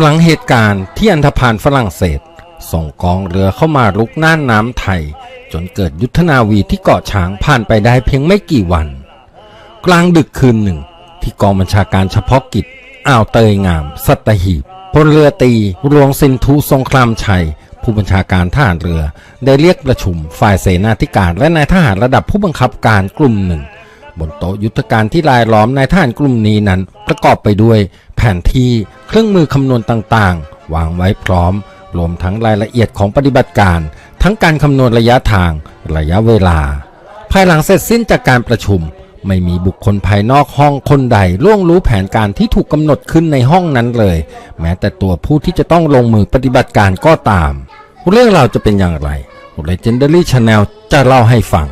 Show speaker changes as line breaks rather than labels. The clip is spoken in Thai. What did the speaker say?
หลังเหตุการณ์ที่อันธพาลฝรั่งเศส ส่งกองเรือเข้ามาลุกน่านน้ำไทย จนเกิดยุทธนาวีที่เกาะช้างผ่านไปได้เพียงไม่กี่วัน กลางดึกคืนหนึ่ง ที่กองบัญชาการเฉพาะกิจอ่าวเตยงาม สัตหีบพลเรือตีหลวงสินทุสงครามชัย ผู้บัญชาการทหารเรือได้เรียกประชุมฝ่ายเสนาธิการและนายทหารระดับผู้บังคับการกลุ่มหนึ่ง บนโต๊ะยุทธการที่รายล้อมนายทหารกลุ่มนี้นั้นประกอบไปด้วย แผนที่เครื่องมือคำนวณต่างๆ วางไว้พร้อม รวมทั้งรายละเอียดของปฏิบัติการ ทั้งการคำนวณระยะทาง ระยะเวลา ภายหลังเสร็จสิ้นจากการประชุม ไม่มีบุคคลภายนอกห้องคนใดล่วงรู้แผนการที่ถูกกำหนดขึ้นในห้องนั้นเลย แม้แต่ตัวผู้ที่จะต้องลงมือปฏิบัติการก็ตาม เรื่องราวจะเป็นอย่างไร Legendary Channel จะเล่าให้ฟัง